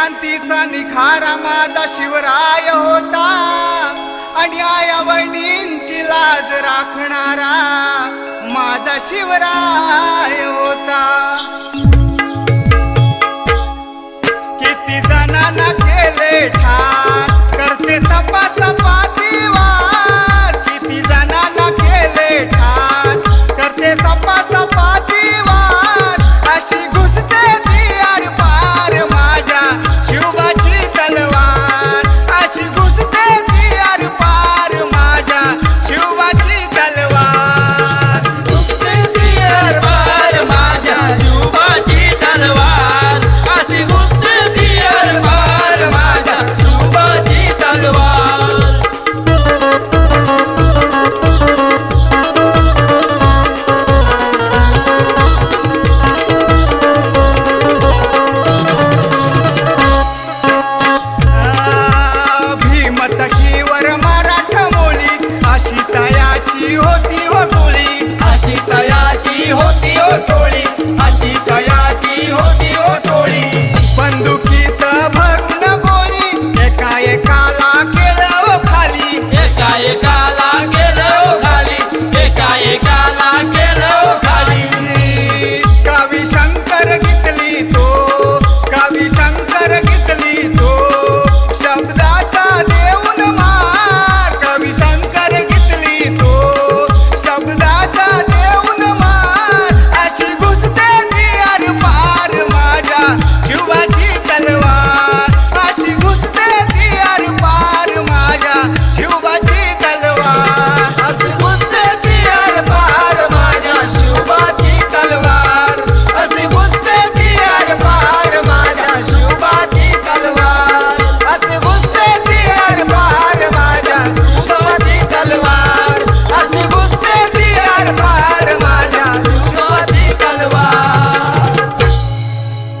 क्रांतीचा निखारा माझा शिवराय होता. अन्याय बहिणींची लाज राखणारा माझा शिवराय होता. किती जणांना केले ठार करते तपासा